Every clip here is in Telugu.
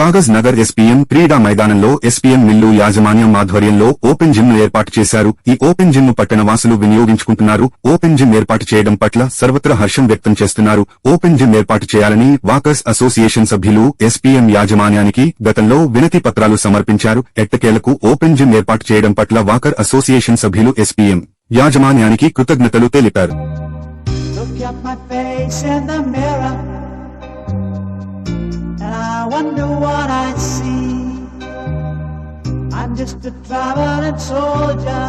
కాగజ్ నగర్ ఎస్పీఎం క్రీడా మైదానంలో ఎస్పీఎం మిల్లు యాజమాన్యం ఆధ్వర్యంలో ఓపెన్ జిమ్ను ఏర్పాటు చేశారు. ఈ ఓపెన్ జిమ్ను పట్టణ వాసులు వినియోగించుకుంటున్నారు. ఓపెన్ జిమ్ ఏర్పాటు చేయడం పట్ల సర్వత్రా హర్షం వ్యక్తం చేస్తున్నారు. ఓపెన్ జిమ్ ఏర్పాటు చేయాలని వాకర్స్ అసోసియేషన్ సభ్యులు ఎస్పీఎం యాజమాన్యానికి గతంలో వినతి పత్రాలు సమర్పించారు. ఎట్టకేలకు ఓపెన్ జిమ్ ఏర్పాటు చేయడం పట్ల వాకర్ అసోసియేషన్ సభ్యులు ఎస్పీఎం యాజమాన్యానికి కృతజ్ఞతలు తెలిపారు. And I wonder what I'd see. I'm just a traveling soldier,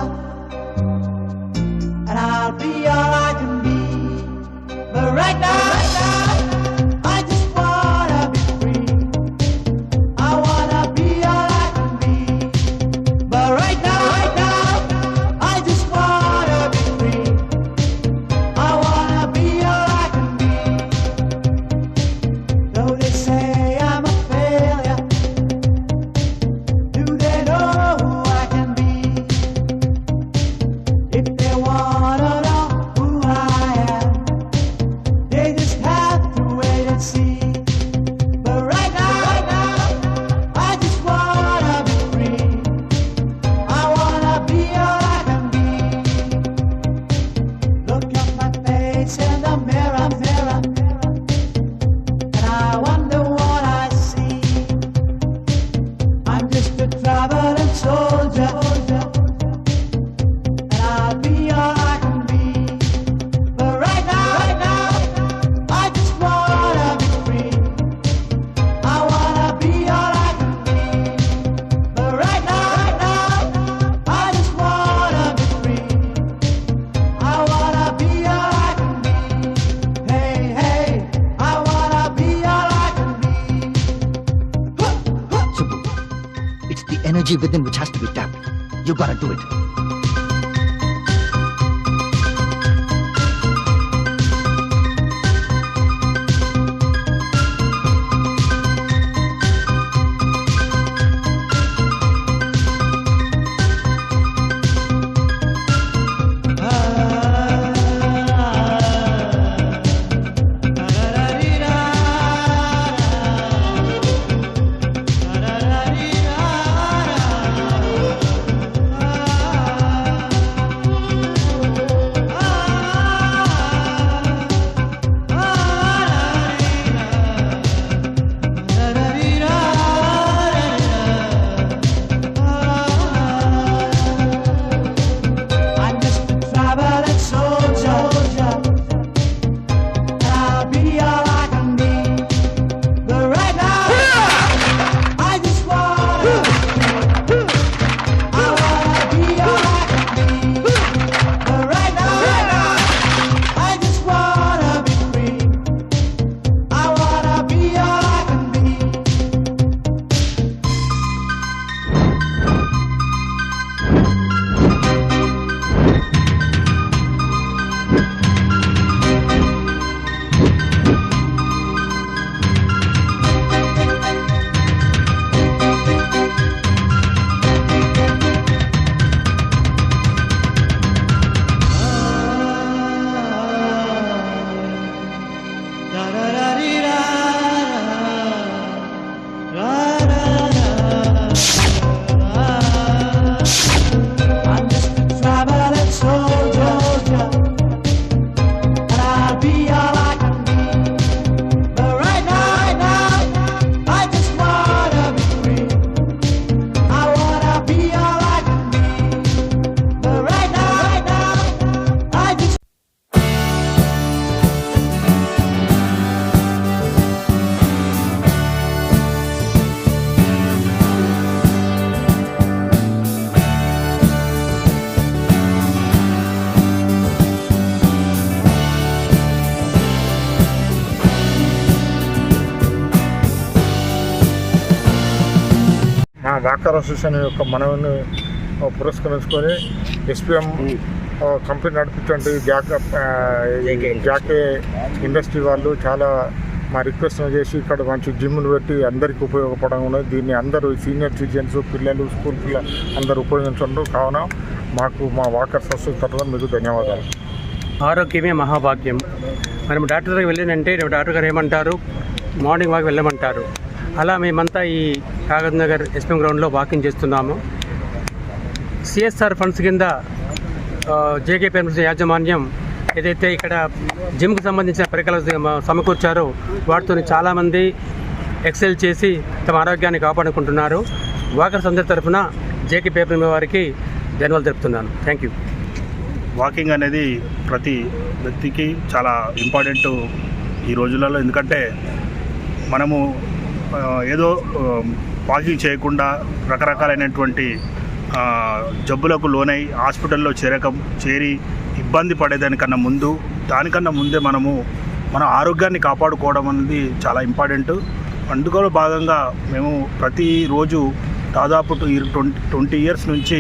and I'll be all energy within which has to be tapped. You gotta do it. Walker association యొక్క మనవిని పురస్కరించుకొని ఎస్పీఎం కంపెనీ నడిపించండి జాక్ జాకే ఇండస్ట్రీ వాళ్ళు చాలా మా రిక్వెస్ట్ చేసి ఇక్కడ మంచి జిమ్ను పెట్టి అందరికీ ఉపయోగపడంగా ఉన్నది. దీన్ని అందరూ సీనియర్ సిటిజన్స్ పిల్లలు స్కూల్ పిల్లలు అందరూ ఉపయోగించండు. కావున మాకు మా వాకర్స్ అసోసియేషన్ తరఫున మీకు ధన్యవాదాలు. ఆరోగ్యమే మహాభాగ్యం. మనం డాక్టర్ దగ్గరికి వెళ్ళినంటే డాక్టర్ గారు ఏమంటారు? మార్నింగ్ వాక్ వెళ్ళమంటారు. అలా మేమంతా ఈ కాగజ్ నగర్ ఎస్పీఎం గ్రౌండ్లో వాకింగ్ చేస్తున్నాము. సిఎస్ఆర్ ఫండ్స్ కింద జేకే పెన్షన్ యాజమాన్యం ఏదైతే ఇక్కడ జిమ్కి సంబంధించిన పరికరాలు సమకూర్చారో వాటితో చాలామంది ఎక్సెల్ చేసి తమ ఆరోగ్యాన్ని కాపాడుకుంటున్నారు. వాకర్స్ అందరి తరఫున జేకే పేపర్ వారికి ధన్యవాదాలు తెలుపుతున్నాను. Thank you. వాకింగ్ అనేది ప్రతి వ్యక్తికి చాలా ఇంపార్టెంట్ ఈ రోజులలో. ఎందుకంటే మనము ఏదో ఆ, వాకింగ్ చేయకుండా రకరకాలైనటువంటి జబ్బులకు లోనై హాస్పిటల్లో చేరక చేరి ఇబ్బంది పడేదానికన్నా ముందు దానికన్నా ముందే మనము మన ఆరోగ్యాన్ని కాపాడుకోవడం అనేది చాలా ఇంపార్టెంట్. అందులో భాగంగా మేము ప్రతిరోజు దాదాపు ట్వంటీ ట్వంటీ ఇయర్స్ నుంచి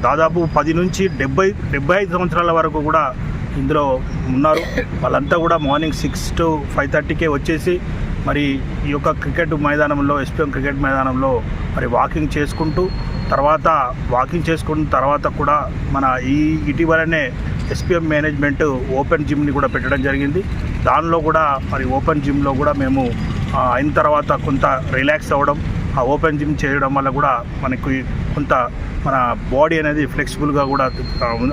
దాదాపు పది నుంచి డెబ్బై డెబ్బై ఐదు సంవత్సరాల వరకు కూడా ఇందులో ఉన్నారు. వాళ్ళంతా కూడా మార్నింగ్ సిక్స్ టు ఫైవ్ థర్టీకే వచ్చేసి మరి ఈ యొక్క క్రికెట్ మైదానంలో ఎస్పీఎం క్రికెట్ మైదానంలో మరి వాకింగ్ చేసుకుంటూ తర్వాత వాకింగ్ చేసుకున్న తర్వాత కూడా మన ఈ ఇటీవలనే ఎస్పీఎం మేనేజ్మెంట్ ఓపెన్ జిమ్ని కూడా పెట్టడం జరిగింది. దానిలో కూడా మరి ఓపెన్ జిమ్లో కూడా మేము అయిన తర్వాత కొంత రిలాక్స్ అవ్వడం ఆ ఓపెన్ జిమ్ చేయడం వల్ల కూడా మనకి కొంత మన బాడీ అనేది ఫ్లెక్సిబుల్గా కూడా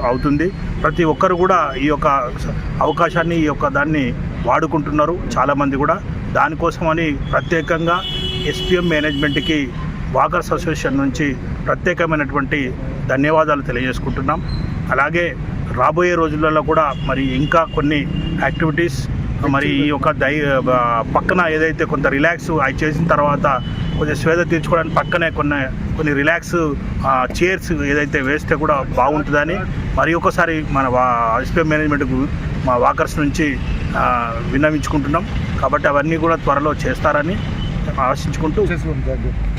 అవుతుంది. ప్రతి ఒక్కరు కూడా ఈ యొక్క అవకాశాన్ని ఈ యొక్క దాన్ని వాడుకుంటున్నారు చాలామంది కూడా. దానికోసమని ప్రత్యేకంగా ఎస్పీఎం మేనేజ్మెంట్కి వాకర్స్ అసోసియేషన్ నుంచి ప్రత్యేకమైనటువంటి ధన్యవాదాలు తెలియజేసుకుంటున్నాం. అలాగే రాబోయే రోజులలో కూడా మరి ఇంకా కొన్ని యాక్టివిటీస్ మరి ఈ యొక్క దై పక్కన ఏదైతే కొంత రిలాక్స్ అవి చేసిన తర్వాత కొంచెం స్వేద తీర్చుకోవడానికి పక్కనే కొన్ని కొన్ని రిలాక్స్ చైర్స్ ఏదైతే వేస్తే కూడా బాగుంటుందని మరి ఒకసారి మన ఎస్పీఎం మేనేజ్మెంట్కు మా వాకర్స్ నుంచి విన్నవించుకుంటున్నాం. కాబట్టి అవన్నీ కూడా త్వరలో చేస్తారని ఆశించుకుంటూ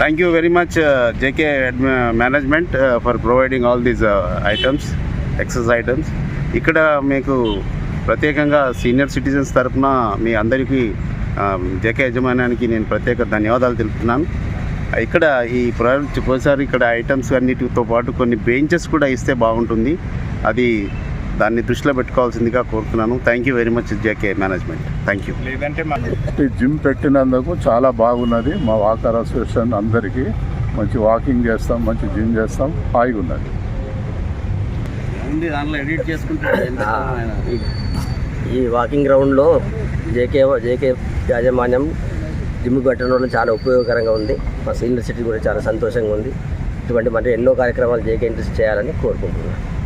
thank you very much JK management for providing all these items excess items ఇక్కడ మీకు ప్రత్యేకంగా సీనియర్ సిటిజన్స్ తరఫున మీ అందరికీ జేకే యజమానానికి నేను ప్రత్యేక ధన్యవాదాలు తెలుపుతున్నాను. ఇక్కడ ఈ ప్రొసారి ఇక్కడ ఐటమ్స్ అన్నిటితో పాటు కొన్ని బెంచెస్ కూడా ఇస్తే బాగుంటుంది. అది దాన్ని దృష్టిలో పెట్టుకోవాల్సిందిగా కోరుతున్నాను. Thank you very much JK management thank you లేదంటే ఈ జిమ్ పెట్టినందుకు చాలా బాగున్నది. మా వాకర్ అసోసియేషన్ అందరికీ మంచి వాకింగ్ చేస్తాం మంచి జిమ్ చేస్తాం. హాయిగా ఉన్నది దాంట్లో ఎడిట్ చేసుకుంటే ఈ- ఈ వాకింగ్ గ్రౌండ్లో జేకే జేకే యాజమాన్యం జిమ్ పెట్టడం వల్ల చాలా ఉపయోగకరంగా ఉంది. మా సీనియర్ సిటీ కూడా చాలా సంతోషంగా ఉంది. ఇటువంటి మరి ఎన్నో కార్యక్రమాలు జేకే ఇంట్రెస్ట్ చేయాలని కోరుకుంటున్నాను.